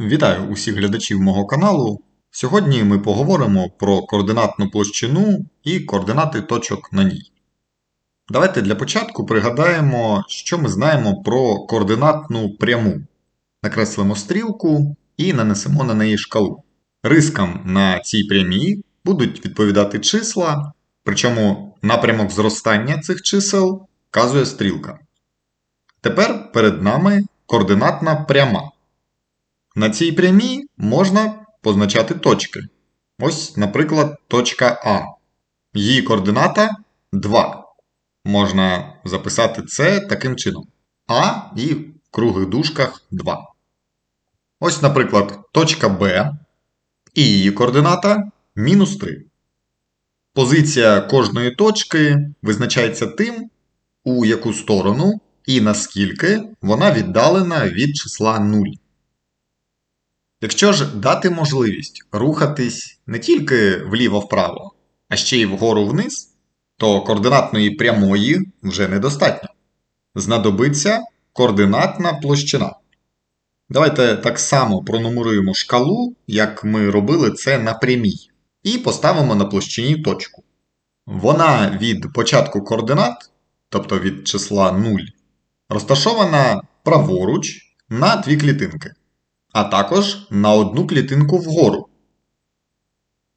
Вітаю усіх глядачів мого каналу. Сьогодні ми поговоримо про координатну площину і координати точок на ній. Давайте для початку пригадаємо, що ми знаємо про координатну пряму. Накреслимо стрілку і нанесемо на неї шкалу. Рискам на цій прямій будуть відповідати числа, причому напрямок зростання цих чисел вказує стрілка. Тепер перед нами координатна пряма. На цій прямій можна позначати точки. Ось, наприклад, точка А. Її координата 2. Можна записати це таким чином. А і в круглих дужках 2. Ось, наприклад, точка Б. І її координата мінус 3. Позиція кожної точки визначається тим, у яку сторону і наскільки вона віддалена від числа 0. Якщо ж дати можливість рухатись не тільки вліво-вправо, а ще й вгору вниз, то координатної прямої вже недостатньо. Знадобиться координатна площина. Давайте так само пронумеруємо шкалу, як ми робили це на прямій, і поставимо на площині точку. Вона від початку координат, тобто від числа 0, розташована праворуч на дві клітинки а також на одну клітинку вгору.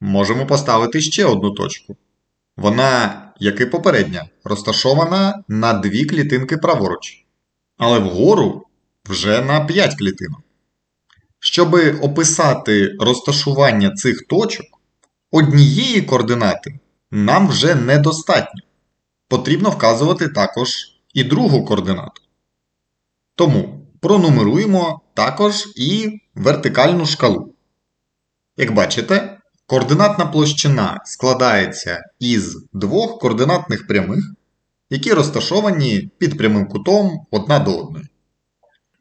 Можемо поставити ще одну точку. Вона, як і попередня, розташована на дві клітинки праворуч, але вгору вже на 5 клітинок. Щоб описати розташування цих точок, однієї координати нам вже недостатньо. Потрібно вказувати також і другу координату. Тому пронумеруємо також і вертикальну шкалу. Як бачите, координатна площина складається із двох координатних прямих, які розташовані під прямим кутом одна до одної.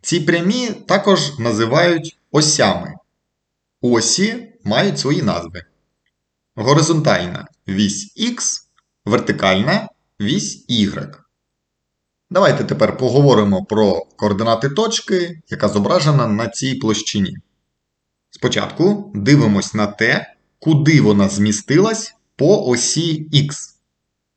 Ці прямі також називають осями. Осі мають свої назви. Горизонтальна вісь Х, вертикальна вісь Y. Давайте тепер поговоримо про координати точки, яка зображена на цій площині. Спочатку дивимось на те, куди вона змістилась по осі Х.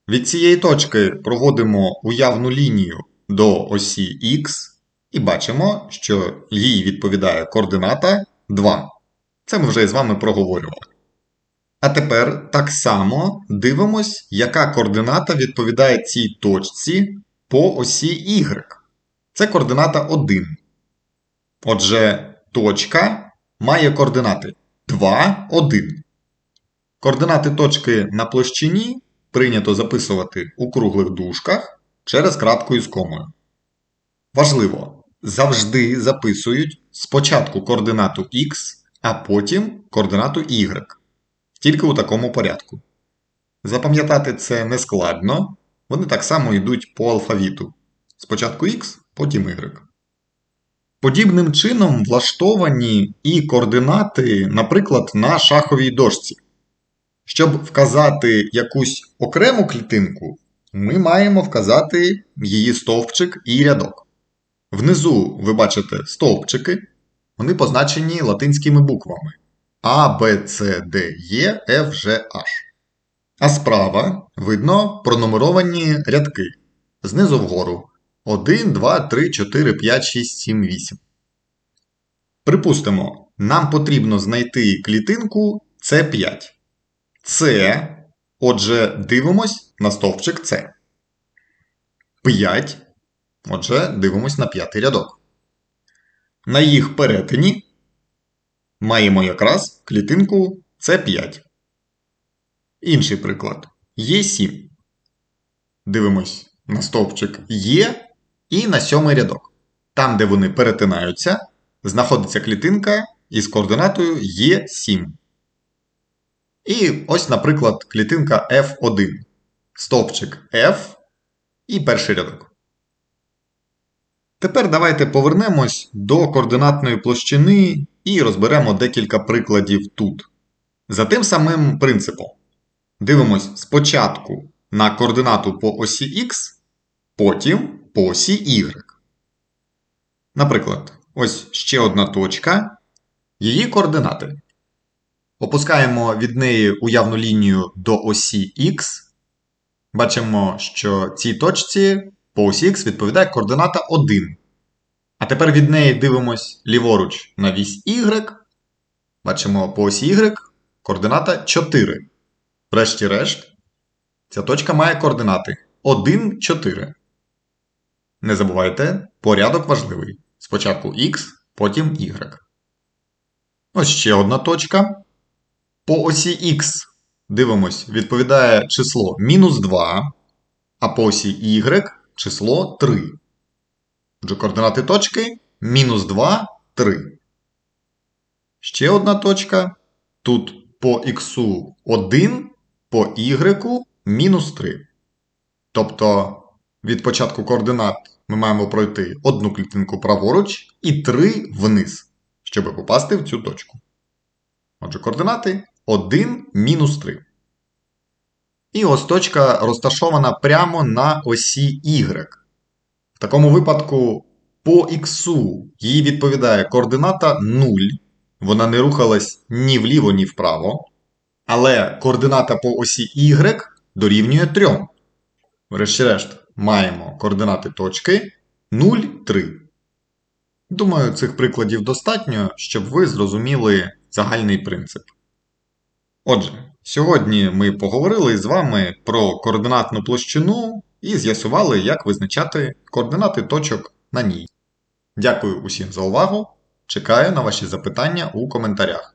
Від цієї точки проводимо уявну лінію до осі Х і бачимо, що їй відповідає координата 2. Це ми вже з вами проговорювали. А тепер так само дивимось, яка координата відповідає цій точці по осі Y. Це координата 1. Отже, точка має координати 2, 1. Координати точки на площині прийнято записувати у круглих дужках через крапку із комою. Важливо, завжди записують спочатку координату X, а потім координату Y. Тільки у такому порядку. Запам'ятати це не складно, вони так само йдуть по алфавіту. Спочатку X, потім Y. Подібним чином влаштовані і координати, наприклад, на шаховій дошці. Щоб вказати якусь окрему клітинку, ми маємо вказати її стовпчик і рядок. Внизу ви бачите стовпчики, вони позначені латинськими буквами А, Б, С, Д, Е, Ф, Ж, H. А справа видно пронумеровані рядки знизу вгору 1, 2, 3, 4, 5, 6, 7, 8. Припустимо, нам потрібно знайти клітинку С5. С. Отже, дивимось на стовпчик С. 5. Отже, дивимось на п'ятий рядок. На їх перетині маємо якраз клітинку С5. Інший приклад. Є 7. Дивимось на стовпчик Є і на сьомий рядок. Там, де вони перетинаються, знаходиться клітинка із координатою Є7. І ось, наприклад, клітинка F1. Стовпчик F і перший рядок. Тепер давайте повернемось до координатної площини і розберемо декілька прикладів тут. За тим самим принципом. Дивимось спочатку на координату по осі Х, потім по осі Y. Наприклад, ось ще одна точка. її координати. Опускаємо від неї уявну лінію до осі Х. Бачимо, що цій точці по осі Х відповідає координата 1. А тепер від неї дивимось ліворуч на вісь Y. Бачимо по осі Y координата 4. Врешті-решт, ця точка має координати 1, 4. Не забувайте, порядок важливий. Спочатку Х, потім Y. Ось ще одна точка. По осі Х дивимось, відповідає число мінус 2, а по осі Y число 3. Отже, координати точки мінус 2, 3. Ще одна точка. Тут по х 1, по y мінус 3. Тобто від початку координат ми маємо пройти одну клітинку праворуч і 3 вниз, щоб попасти в цю точку. Отже, координати 1 мінус 3. І ось точка розташована прямо на осі y. В такому випадку по х їй відповідає координата 0. Вона не рухалась ні вліво, ні вправо. Але координата по осі y дорівнює 3. Врешті-решт, маємо координати точки 0, 3. Думаю, цих прикладів достатньо, щоб ви зрозуміли загальний принцип. Отже, сьогодні ми поговорили з вами про координатну площину і з'ясували, як визначати координати точок на ній. Дякую усім за увагу. Чекаю на ваші запитання у коментарях.